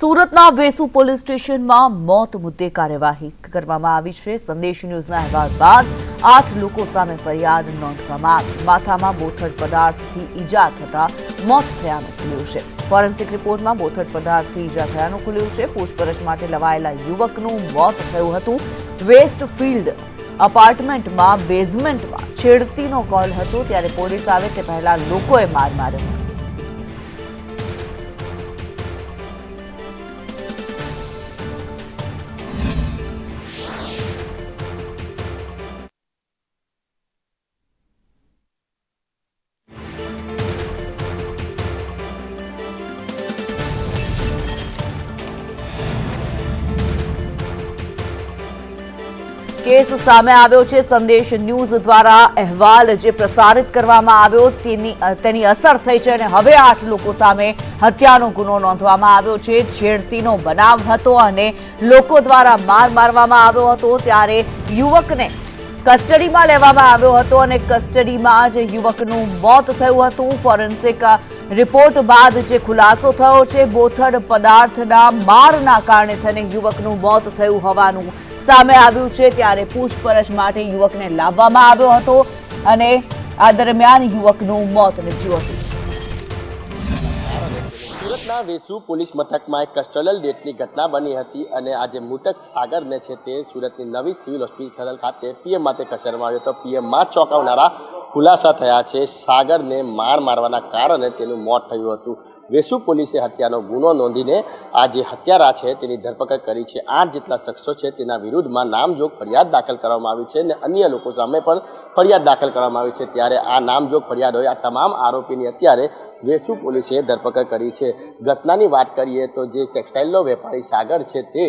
સુરતના વેસુ પોલીસ સ્ટેશનમાં મોત મુદ્દે કાર્યવાહી કરવામાં આવી છે. સંદેશ ન્યૂઝના અહેવાલ બાદ આઠ લોકો સામે ફરિયાદ નોંધવામાં આવી. માથામાં બોથડ પદાર્થથી ઈજા થતા મોત થયાનું ખુલ્યું છે. ફોરેન્સિક રિપોર્ટમાં બોથડ પદાર્થથી ઈજા થયાનું ખુલ્યું છે. પૂછપરછ માટે લવાયેલા યુવકનું મોત થયું હતું. વેસ્ટ ફિલ્ડ અપાર્ટમેન્ટમાં બેઝમેન્ટમાં છેડતીનો કોલ હતો. ત્યારે પોલીસ આવે તે પહેલા લોકોએ માર માર્યો કેસ સામે આવ્યો છે. સંદેશ ન્યૂઝ દ્વારા અહેવાલ જે પ્રસારિત કરવામાં આવ્યો, તેની તેની અસર થઈ છે અને હવે આઠ લોકો સામે હત્યાનો ગુનો નોંધવામાં આવ્યો છે. છેડતીનો બનાવ હતો અને લોકો દ્વારા માર મારવામાં આવ્યો હતો. ત્યારે યુવકને કસ્ટડીમાં લેવામાં આવ્યો હતો અને કસ્ટડીમાં જ યુવકનું મોત થયું હતું. ફોરેન્સિક રિપોર્ટ બાદ જે ખુલાસો થયો છે, બોથડ પદાર્થના મારના કારણે થઈને યુવકનું મોત થયું હોવાનું સામે આવ્યું છે. ત્યારે પૂછપરછ માટે યુવકને લાવવામાં આવ્યો હતો અને આ દરમિયાન યુવકનું મોત નીપજ્યું હતું. સુરતના વેસુ પોલીસ મથકમાં એક કસ્ટોલલ ડેટની ઘટના બની હતી અને આજે મૃતક સાગરને છે તે સુરતની નવી સિવિલ હોસ્પિટલ ખાતે પીએમ માટે ખસેડવામાં આવ્યો હતો. પીએમમાં ચોંકાવનારા ખુલાસા થયા છે. સાગરને માર મારવાના કારણે તેનું મોત થયું હતું. વેસુ પોલીસે હત્યાનો ગુનો નોંધીને આ જે હત્યારા છે તેની ધરપકડ કરી છે. આઠ જેટલા શખ્સો છે તેના વિરુદ્ધમાં નામજોગ ફરિયાદ દાખલ કરવામાં આવી છે અને અન્ય લોકો સામે પણ ફરિયાદ દાખલ કરવામાં આવી છે. ત્યારે આ નામજોગ ફરિયાદ હોય આ તમામ આરોપીની અત્યારે વેસુ પોલીસે ધરપકડ કરી છે. ઘટનાની વાત કરીએ તો જે ટેક્સટાઇલનો વેપારી સાગર છે તે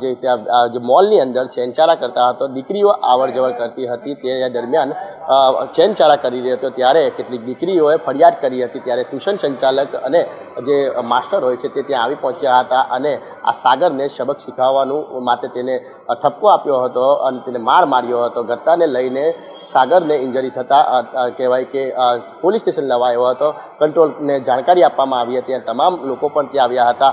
જે ત્યાં જે મોલની અંદર ચેનચારા કરતા હતો. દીકરીઓ આવર જવર કરતી હતી તે દરમિયાન ચેનચારા કરી રહ્યો હતો. ત્યારે કેટલીક દીકરીઓએ ફરિયાદ કરી હતી. ત્યારે ટ્યુશન સંચાલક અને જે માસ્ટર હોય છે તે ત્યાં આવી પહોંચ્યા હતા અને આ સાગરને સબક શીખવવાનું માટે તેને ઠપકો આપ્યો હતો અને તેને માર માર્યો હતો. ગત્તાને લઈને સાગરને ઇન્જરી થતાં કહેવાય કે પોલીસ સ્ટેશન લવાયો હતો. કંટ્રોલને જાણકારી આપવામાં આવી હતી અને તમામ લોકો પણ ત્યાં આવ્યા હતા.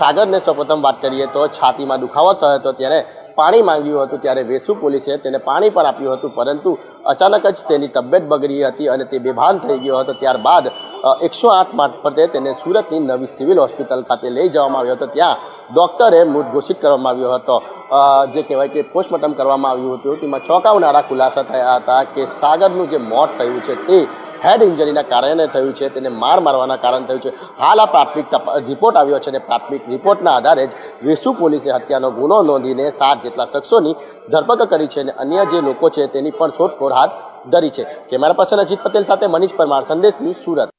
સાગરને સૌપ્રથમ વાત કરીએ તો છાતીમાં દુખાવો થયો હતો ત્યારે પાણી માંગ્યું હતું ત્યારે વેસુ પોલીસે તેને પાણી પણ આપ્યું હતું, પરંતુ અચાનક જ તેની તબિયત બગડી હતી અને તે બેભાન થઈ ગયો હતો. ત્યારબાદ એકસો આઠ મારફતે તેને સુરતની નવી સિવિલ હોસ્પિટલ ખાતે લઈ જવામાં આવ્યો હતો. ત્યાં ડૉક્ટરે મૃત ઘોષિત કરવામાં આવ્યો હતો. જે કહેવાય કે પોસ્ટમોર્ટમ કરવામાં આવ્યું હતું. તેમાં ચોંકાવનારા ખુલાસા થયા હતા કે સાગરનું જે મોત થયું છે તે હેડ ઇન્જરીના કારણે થયું છે. તેને માર મારવાના કારણે થયું છે. હાલ આ પ્રાથમિક રિપોર્ટ આવ્યો છે અને પ્રાથમિક રિપોર્ટના આધારે જ વેસુ પોલીસે હત્યાનો ગુનો નોંધીને સાત જેટલા શખ્સોની ધરપકડ કરી છે અને અન્ય જે લોકો છે તેની પણ શોધખોળ હાથ ધરી છે. કેમેરા પર્સન અજીત પટેલ સાથે મનીષ પરમાર, સંદેશ ન્યૂઝ સુરત.